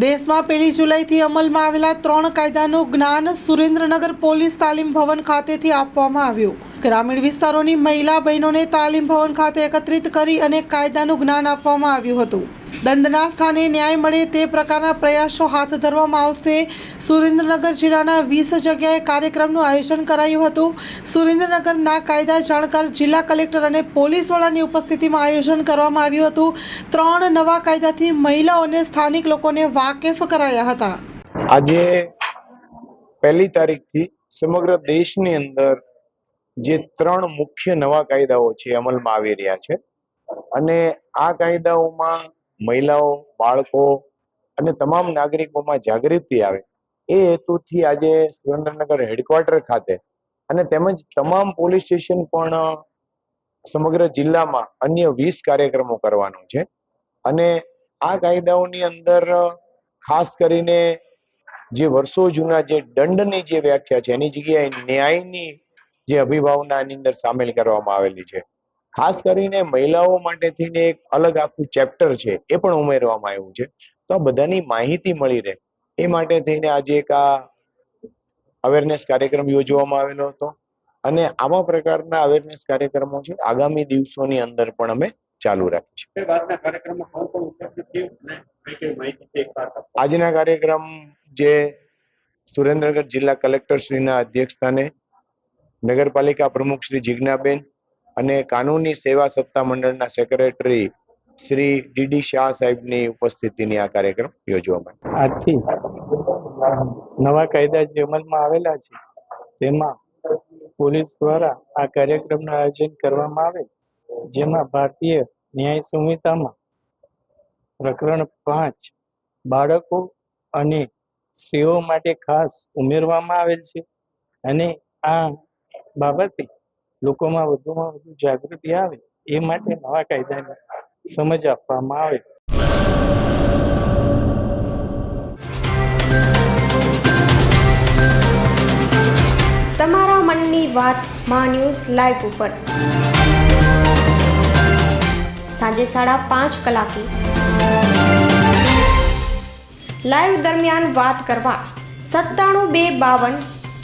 દેશમાં પહેલી જુલાઈથી અમલમાં આવેલા ત્રણ કાયદાનું જ્ઞાન સુરેન્દ્રનગર પોલીસ તાલીમ ભવન ખાતેથી આપવામાં આવ્યું. ગ્રામીણ વિસ્તારોની મહિલા બહેનોને તાલીમ ભવન ખાતે એકત્રિત કરી અને કાયદાનું જ્ઞાન આપવામાં આવ્યું હતું. દંડના સ્થાને ન્યાય મળે તે પ્રકારના પ્રયાસો હાથ ધરવામાં આવશે. સુરેન્દ્રનગર જિલ્લાના વીસ જગ્યાએ કાર્યક્રમનું આયોજન કરાયું હતું. સુરેન્દ્રનગરના કાયદા જાણકાર જિલ્લા કલેક્ટર અને પોલીસ વડાની ઉપસ્થિતિમાં આયોજન કરવામાં આવ્યું હતું. ત્રણ નવા કાયદાથી મહિલાઓને સ્થાનિક લોકોને વાકેફ કરાયા હતા. આજે પહેલી તારીખથી સમગ્ર દેશની અંદર જે ત્રણ મુખ્ય નવા કાયદાઓ છે અમલમાં આવી રહ્યા છે. અને આ કાયદાઓમાં મહિલાઓ, બાળકો અને તમામ નાગરિકોમાં જાગૃતિ આવે એ હેતુથી આજે સુરેન્દ્રનગર હેડક્વાર્ટર ખાતે અને તેમજ તમામ પોલીસ સ્ટેશન પણ સમગ્ર જિલ્લામાં અન્ય વીસ કાર્યક્રમો કરવાનો છે. અને આ કાયદાઓની અંદર ખાસ કરીને જે વર્ષો જૂના જે દંડની જે વ્યાખ્યા છે, એની જગ્યાએ ન્યાયની જે અભિભાવના આની અંદર સામેલ કરવામાં આવેલી છે. ખાસ કરીને મહિલાઓ માટે થઈને એક અલગ આખું ચેપ્ટર છે એ પણ ઉમેરવામાં આવ્યું છે. તો આ બધાની માહિતી મળી રહે. એ માટે થઈને આજે એક આ અવેરનેસ કાર્યક્રમ યોજવામાં આવેલો હતો. અને આવા પ્રકારના અવેરનેસ કાર્યક્રમો છે આગામી દિવસોની અંદર પણ અમે ચાલુ રાખીશું. આજના કાર્યક્રમ જે સુરેન્દ્રનગર જિલ્લા કલેક્ટર શ્રીના અધ્યક્ષસ્થાને નગરપાલિકા પ્રમુખ શ્રી જિજ્ઞાબેન અને કાનૂની સેવા સત્તા મંડળના સેક્રેટરી શ્રી ડીડી શાહ સાહેબની ઉપસ્થિતિની આ કાર્યક્રમ યોજવામાં આજથી નવા કાયદા જે અમલમાં આવેલા છે, તેમાં પોલીસ દ્વારા આ કાર્યક્રમનું આયોજન કરવામાં આવે, જેમાં ભારતીય ન્યાય સંહિતામાં પ્રકરણ પાંચ, બાળકો અને સ્ત્રીઓ માટે ખાસ ઉમેરવામાં આવેલ છે. અને આ બાબતે લોકોમાં વધુમાં વધુ જાગૃતિ આવે, એ માટે નવા કાયદાની સમજ આપવામાં આવે. તમારા મનની વાત મા ન્યૂઝ લાઈવ ઉપર. સાંજે સાડા પાંચ કલાકે. લાઈવ દરમિયાન વાત કરવા સત્તાણું બે બાવન